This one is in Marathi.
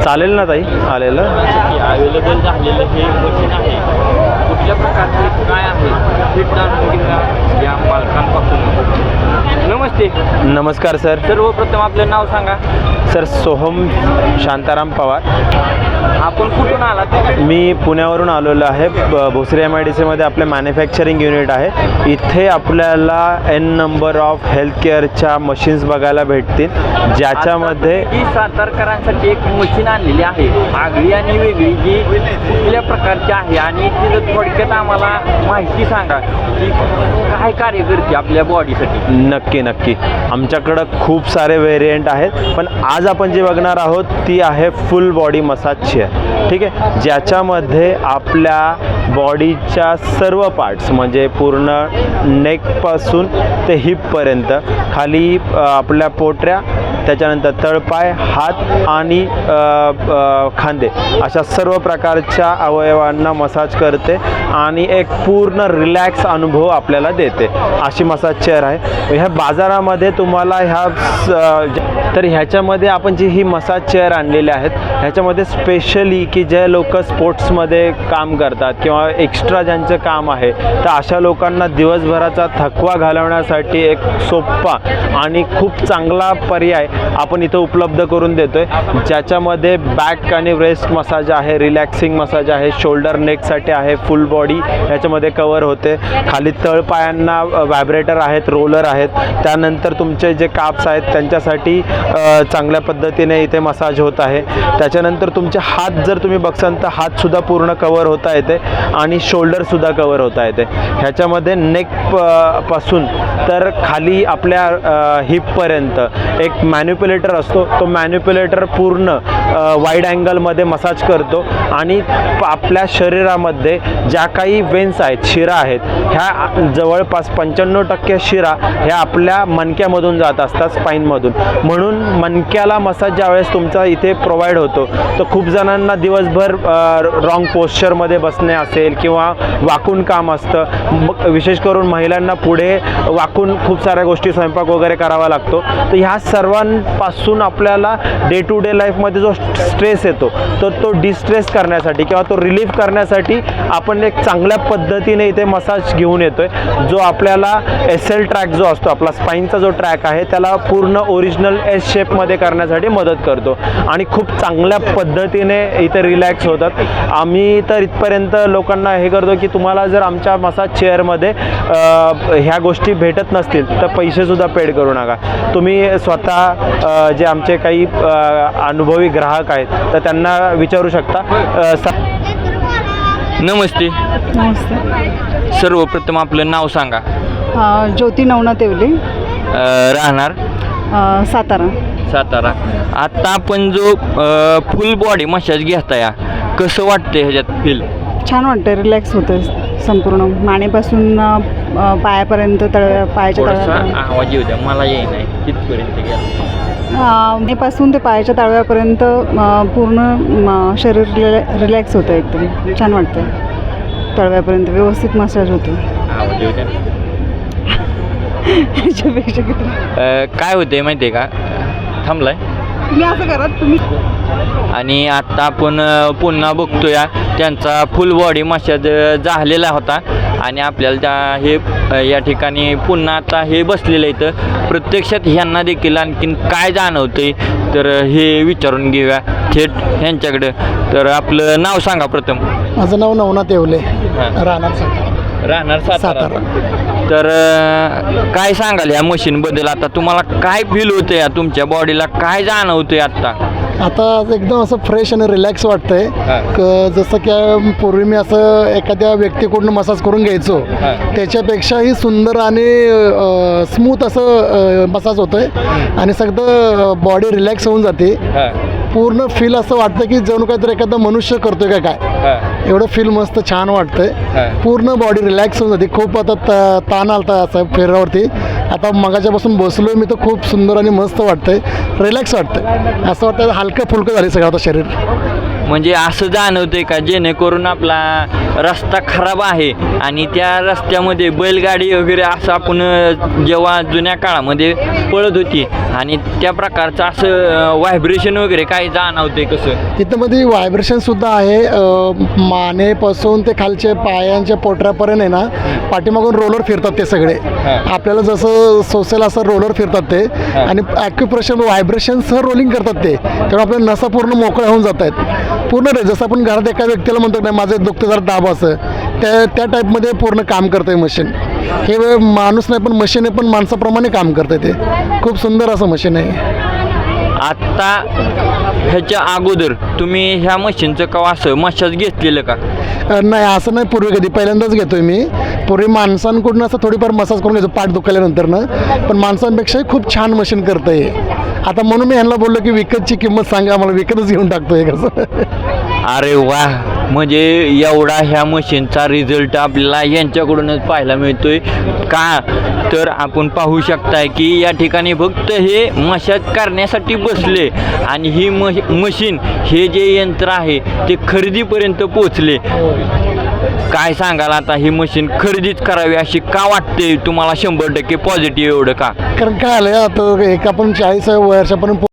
चालेल ना ताई? आलेलं? अवेलेबल झालेलं हे मशीन आहे. कुठल्या प्रकारचे काय आहे? हे जाणून घेऊया या मालकांपासून. नमस्ते. नमस्कार सर. सर्वप्रथम आपलं नाव सांगा. सर सोहम शांताराम पवार. आपण कुठून आलात? मी पुण्यावरून आलेलो आहे. भोसरी एम आय डी सीमध्ये आपले मॅन्युफॅक्चरिंग युनिट आहे. इथे आपल्याला एन नंबर ऑफ हेल्थ केअरच्या मशीन्स बघायला भेटतील. ज्याच्यामध्ये ही सातारकरांसाठी एक मशीन आणलेली आहे. आगळी आणि वेगळी जी कुठल्या प्रकारची आहे आणि तिथं थोडक्यात आम्हाला माहिती सांगा. की काय कार्य करते आपल्या बॉडीसाठी नक्की नक्की. नक्की. आमच्याकडं खूप सारे व्हेरियंट आहेत पण आज आपण जे बघणार आहोत ती आहे फुल बॉडी मसाज चेअर ठीक आहे? ज्याच्यामध्ये आपल्या बॉडीच्या सर्व पार्ट्स म्हणजे पूर्ण नेकपासून ते हिपपर्यंत खाली आपल्या पोटऱ्या त्याच्यानंतर तळपाय हात आणि खांदे अशा सर्व प्रकारच्या अवयवांना मसाज करते आणि एक पूर्ण रिलॅक्स अनुभव आपल्याला देते. अशी मसाज चेअर आहे. ह्या बाजारामध्ये तुम्हाला ह्या स- तर ह्याच्यामध्ये आपण जी ही मसाज चेअर आणलेली आहेत ह्याच्यामध्ये स्पेशली की जे लोक स्पोर्ट्समध्ये काम करतात किंवा एक्स्ट्रा ज्यांचं काम आहे तर अशा लोकांना दिवसभराचा थकवा घालवण्यासाठी एक सोपा आणि खूप चांगला पर्याय आपण इथं उपलब्ध करून देतो आहे ज्याच्यामध्ये बॅक आणि ब्रेस्ट मसाज आहे रिलॅक्सिंग मसाज आहे शोल्डर नेकसाठी आहे फुल बॉडी ह्याच्यामध्ये कवर होते. खाली तळपायांना व्हायब्रेटर आहेत रोलर आहेत. त्यानंतर तुमचे जे काप्स आहेत त्यांच्यासाठी चांगल्या पद्धतीने इथे मसाज होत आहे. त्याच्यानंतर तुमचे हात जर तुम्ही बघसाल तर हातसुद्धा पूर्ण कवर होता येते आणि शोल्डरसुद्धा कवर होता येते. ह्याच्यामध्ये नेकपासून तर खाली आपल्या हिपपर्यंत एक मॅ मॅन्युप्युलेटर असतो तो मॅन्युप्युलेटर पूर्ण वाईड अँगलमध्ये मसाज करतो आणि प- आपल्या शरीरामध्ये ज्या काही वेन्स आहेत शिरा आहेत ह्या जवळपास पंच्याण्णव टक्के शिरा ह्या आपल्या मणक्यामधून जात असतात स्पाईनमधून म्हणून मणक्याला मसाज ज्यावेळेस तुमचा इथे प्रोव्हाइड होतो तर खूप जणांना दिवसभर रॉंग पोश्चरमध्ये बसणे असेल किंवा वाकून काम असतं. विशेष करून महिलांना पुढे वाकून खूप साऱ्या गोष्टी स्वयंपाक वगैरे करावा लागतो. तर ह्या पासून आपल्याला डे टू डे लाईफमध्ये जो स्ट्रेस येतो तर तो डिस्ट्रेस करण्यासाठी किंवा तो रिलीफ करण्यासाठी आपण एक चांगल्या पद्धतीने इथे मसाज घेऊन येतो आहे जो आपल्याला एस एल ट्रॅक जो असतो आपला स्पाईनचा जो ट्रॅक आहे त्याला पूर्ण ओरिजिनल एस शेपमध्ये करण्यासाठी मदत करतो. आणि खूप चांगल्या पद्धतीने इथे रिलॅक्स होतात. आम्ही तर इथपर्यंत लोकांना हे करतो की तुम्हाला जर आमच्या मसाज चेअरमध्ये ह्या गोष्टी भेटत नसतील तर पैसेसुद्धा पेड करू नका. तुम्ही स्वतः जे आमचे काही अनुभवी ग्राहक आहेत तर त्यांना विचारू शकता. नमस्ते. नमस्ते. सर्वप्रथम आपलं नाव सांगा. ज्योती नवनाथ येवले. अं, राहणार? सातारा. सातारा. आता आपण जो फुल बॉडी मसाज घेताय कसं वाटतंय ह्याच्यात फील छान वाटतं रिलॅक्स होतं संपूर्ण. मानेपासून पायापर्यंत तळ पायाच्या आवाज येऊ द्या मला येई नाही तिथपर्यंत गेला? अ, मानेपासून ते पायाच्या तळव्यापर्यंत पूर्ण शरीर रिलॅ रिलॅक्स होतं एकदम. छान वाटतं. तळव्यापर्यंत व्यवस्थित मसाज होतो. किती? काय होतंय माहिती आहे का? थांबलाय. तुम्ही असं करा तुम्ही आणि आता आपण पुन्हा बघतोय. त्यांचा फुल बॉडी मसाज झालेला होता. आणि आपल्याला त्या हे या ठिकाणी पुन्हा आता हे बसलेलं इथं प्रत्यक्षात ह्यांना देखील आणखीन काय जाणवतंय तर हे विचारून घेऊया थेट ह्यांच्याकडं. तर आपलं नाव सांगा प्रथम. माझं नाव नवनाथ येवले. राहणार सातारा. राहणार सातारा. तर काय सांगाल या मशीनबद्दल? आता तुम्हाला काय फील होतं या तुमच्या बॉडीला काय जाणवतंय आत्ता? आता एकदम असं फ्रेश आणि रिलॅक्स वाटतंय. क जसं की पूर्वी मी असं एखाद्या व्यक्तीकडून मसाज करून घ्यायचो. हां. त्याच्यापेक्षाही सुंदर आणि स्मूथ असं मसाज होतोय. आणि सगळं बॉडी रिलॅक्स होऊन जाते. पूर्ण फील असं वाटतं की जणू काहीतरी एखादा मनुष्य करतोय का काय? हां. एवढं फील मस्त छान वाटतंय. पूर्ण बॉडी रिलॅक्स होऊन जाते. खूप आता त ताण आलता असं फेऱ्यावरती. आता मगाच्यापासून बसलोय मी तर खूप सुंदर आणि मस्त वाटतंय. रिलॅक्स वाटतंय. असं वाटतं हलकं फुलकं झालं सगळं आता शरीर. म्हणजे असं जाणवतंय का जेणेकरून आपला रस्ता खराब आहे आणि त्या रस्त्यामध्ये बैलगाडी वगैरे असं आपण जेव्हा जुन्या काळामध्ये पळत होती आणि त्या प्रकारचं असं व्हायब्रेशन वगैरे काय जाणवतंय कसं? इथं मध्ये व्हायब्रेशन सुद्धा आहे. मानेपासून ते खालचे पायांच्या पोटऱ्यापर्यंत आहे ना पाठीमागून रोलर फिरतात ते सगळे. आपल्याला जसं सोसेल असं रोलर फिरतात ते. आणि ॲक्युप्रेशन व्हायब्रेशनसह रोलिंग करतात ते. त्यामुळे आपल्या नसा पूर्ण मोकळ्या होऊन जात आहेत पूर्ण जसं आपण घरात एका व्यक्तीला म्हणतो नाही माझं दुखतं जरा दाब असं. त्या त्या टाईपमध्ये पूर्ण काम करतं आहे मशीन हे माणूस नाही पण मशीन आहे पण माणसाप्रमाणे काम करतं ते. खूप सुंदर असं मशीन आहे. आत्ता ह्याच्या अगोदर तुम्ही ह्या मशीनचं कवा असं मशाज घेतलेलं का? नाही असं नाही पूर्वी कधी. पहिल्यांदाच घेतोय मी. पूर्वी माणसांकडून असं थोडीफार मसाज करून घेतो पाठ दुखायल्यानंतर ना. पण माणसांपेक्षाही खूप छान मशीन करतंय आता म्हणून मी ह्यांना बोललो की विकतची किंमत सांगा मला विकतच घेऊन टाकतोय कसं. अरे वा. म्हणजे एवढा ह्या मशीनचा रिझल्ट आपल्याला यांच्याकडूनच पाहायला मिळतोय. का? तर आपण पाहू शकताय की या ठिकाणी फक्त हे मशाज करण्यासाठी बसले आणि ही म मशीन हे जे यंत्र आहे ते खरेदीपर्यंत पोचले काय सांगाल आता ही मशीन खरेदीच करावी अशी का वाटते? तुम्हाला शंभर टक्के पॉझिटिव्ह एवढं का? कारण काय आलं आता एक आपण चाळीस वर्षापर्यंत